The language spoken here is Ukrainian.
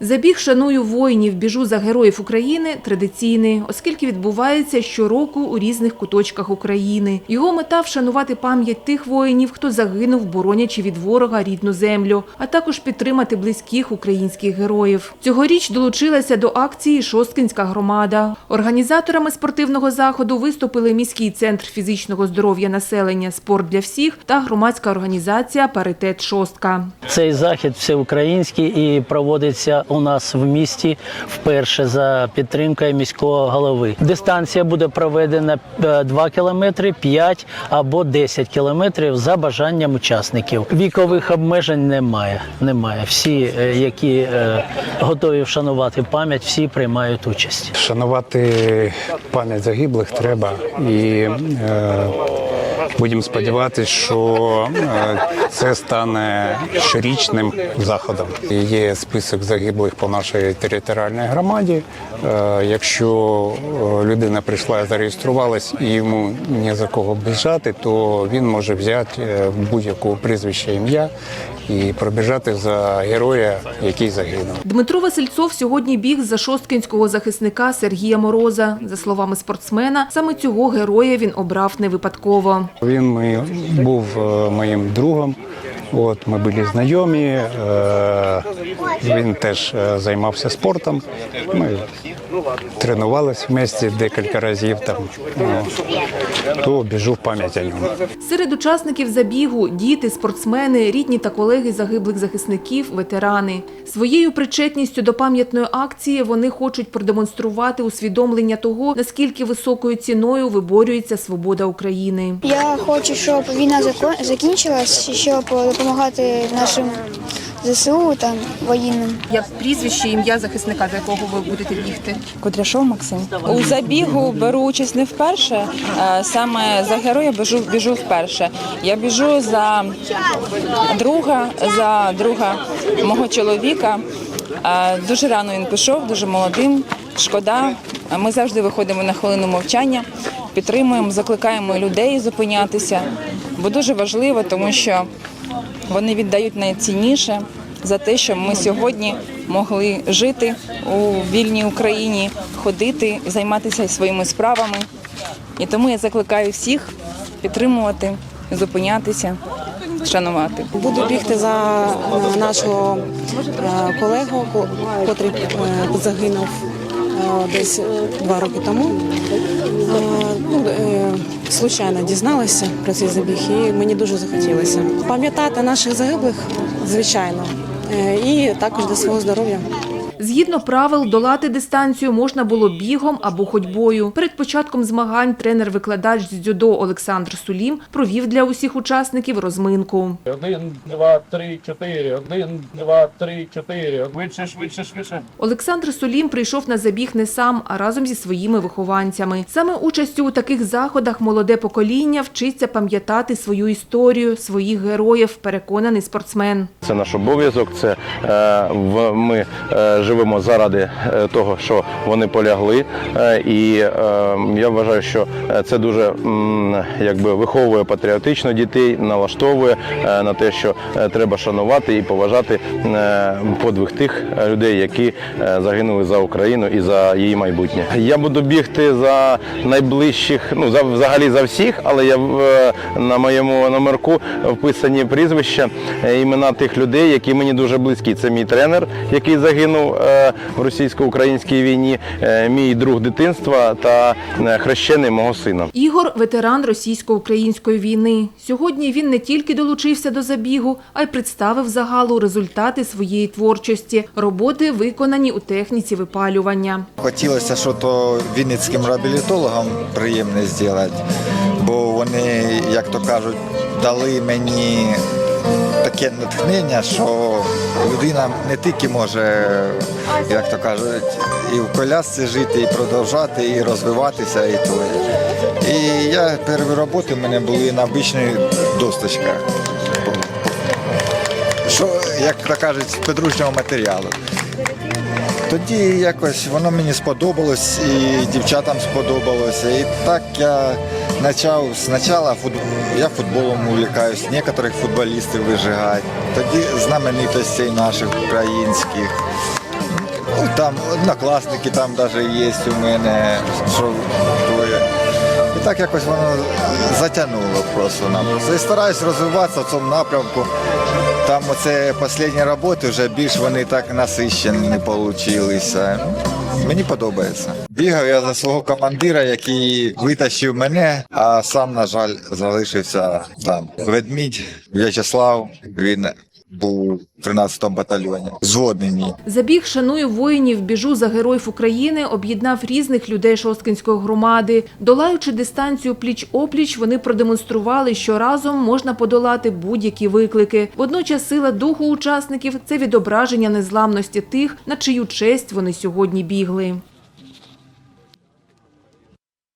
Забіг «Шаную воїнів, біжу за героїв України» традиційний, оскільки відбувається щороку у різних куточках України. Його мета – вшанувати пам'ять тих воїнів, хто загинув, боронячи від ворога рідну землю, а також підтримати близьких українських героїв. Цьогоріч долучилася до акції «Шосткинська громада». Організаторами спортивного заходу виступили міський центр фізичного здоров'я населення «Спорт для всіх» та громадська організація «Паритет Шостка». Цей захід всеукраїнський і проводиться у нас в місті вперше за підтримкою міського голови. Дистанція буде проведена е, 2 кілометри, 5 або 10 кілометрів за бажанням учасників. Вікових обмежень немає. Немає. Всі, е, які е, готові вшанувати пам'ять, всі приймають участь. Шанувати пам'ять загиблих треба і е, будемо сподіватися, що е, це стане щорічним заходом. Є список загиблих по нашій територіальній громаді. Е, якщо е, людина прийшла зареєструвалась і йому ні за кого біжати, то він може взяти будь-яку прізвище ім'я і пробіжати за героя, який загинув. Дмитро Васильцов сьогодні біг за шосткінського захисника Сергія Мороза. За словами спортсмена, саме цього героя він обрав не випадково. Він був е, моїм другом. От ми були знайомі. Е, він теж е, займався спортом. Ми тренувалися в місті декілька разів там. Ну, то біжу в пам'ять о ньому. Серед учасників забігу – діти, спортсмени, рідні та колеги загиблих захисників, ветерани. Своєю причетністю до пам'ятної акції вони хочуть продемонструвати усвідомлення того, наскільки високою ціною виборюється свобода України. Я хочу, щоб війна закінчилась, щоб допомагати нашим ЗСУ там воєнним. Як прізвище, ім'я захисника, за якого ви будете бігти? Кудряшов Максим. У забігу беру участь не вперше. е, Саме за героя біжу, біжу вперше. Я біжу за друга, за друга мого чоловіка. Е, Дуже рано він пішов, дуже молодим. Шкода. Ми завжди виходимо на хвилину мовчання, підтримуємо, закликаємо людей зупинятися, бо дуже важливо, тому що вони віддають найцінніше за те, що ми сьогодні могли жити у вільній Україні, ходити, займатися своїми справами. І тому я закликаю всіх підтримувати, зупинятися, шанувати. Буду бігти за е, нашого е, колегу, котрий е, загинув десь два роки тому. Случайно дізналася про цей забіг і мені дуже захотілося. Пам'ятати наших загиблих, звичайно, е, і також для свого здоров'я. Згідно правил, долати дистанцію можна було бігом або ходьбою. Перед початком змагань тренер-викладач з дзюдо Олександр Сулім провів для усіх учасників розминку. Один, два, три, чотири. Один, два, три, чотири. Швидше, швидше, швидше. Олександр Сулім прийшов на забіг не сам, а разом зі своїми вихованцями. Саме участю у таких заходах молоде покоління вчиться пам'ятати свою історію, своїх героїв, переконаний спортсмен. Це наш обов'язок. Це е, в- ми е, живемо заради е, того, що вони полягли. Е, і е, я вважаю, що е, це дуже якби виховує патріотично дітей, налаштовує на те, що треба шанувати і поважати подвиг тих людей, які загинули за Україну і за її майбутнє. Я буду бігти за найближчих, ну за взагалі за всіх, але я на моєму номерку вписані прізвища, імена тих людей, які мені дуже близькі. Це мій тренер, який загинув в російсько-українській війні, е, мій друг дитинства та е, хрещений мого сина. Ігор – ветеран російсько-української війни. Сьогодні він не тільки долучився до забігу, а й представив загалу результати своєї творчості. Роботи виконані у техніці випалювання. Хотілося, що то вінницьким реабілітологам приємне зробити, бо вони, як то кажуть, дали мені таке натхнення, що людина не тільки може, як то кажуть, і в колясці жити, і продовжати, і розвиватися, і то. І я перші роботи в мене були на обичних досточках. Що, як то кажуть, з підручного матеріалу. Тоді якось воно мені сподобалось і дівчатам сподобалося. І так я почав спочатку фут... я футболом увлекаюсь, некоторих футболістів вижигають. Тоді знаменитостей наших українських. Ну, там однокласники там навіть є у мене, що. І так якось воно затягнуло просто нам. І стараюсь розвиватися в цьому напрямку. Там оце останні роботи вже більш вони так насищені получилися. Мені подобається. Бігав я за свого командира, який витащив мене, а сам, на жаль, залишився там. Ведмідь В'ячеслав, він був у 13-му батальйоні. Згодний. Забіг «Шаную воїнів, біжу за героїв України» об'єднав різних людей Шосткинської громади. Долаючи дистанцію пліч-опліч, вони продемонстрували, що разом можна подолати будь-які виклики. Водночас сила духу учасників – це відображення незламності тих, на чию честь вони сьогодні бігли.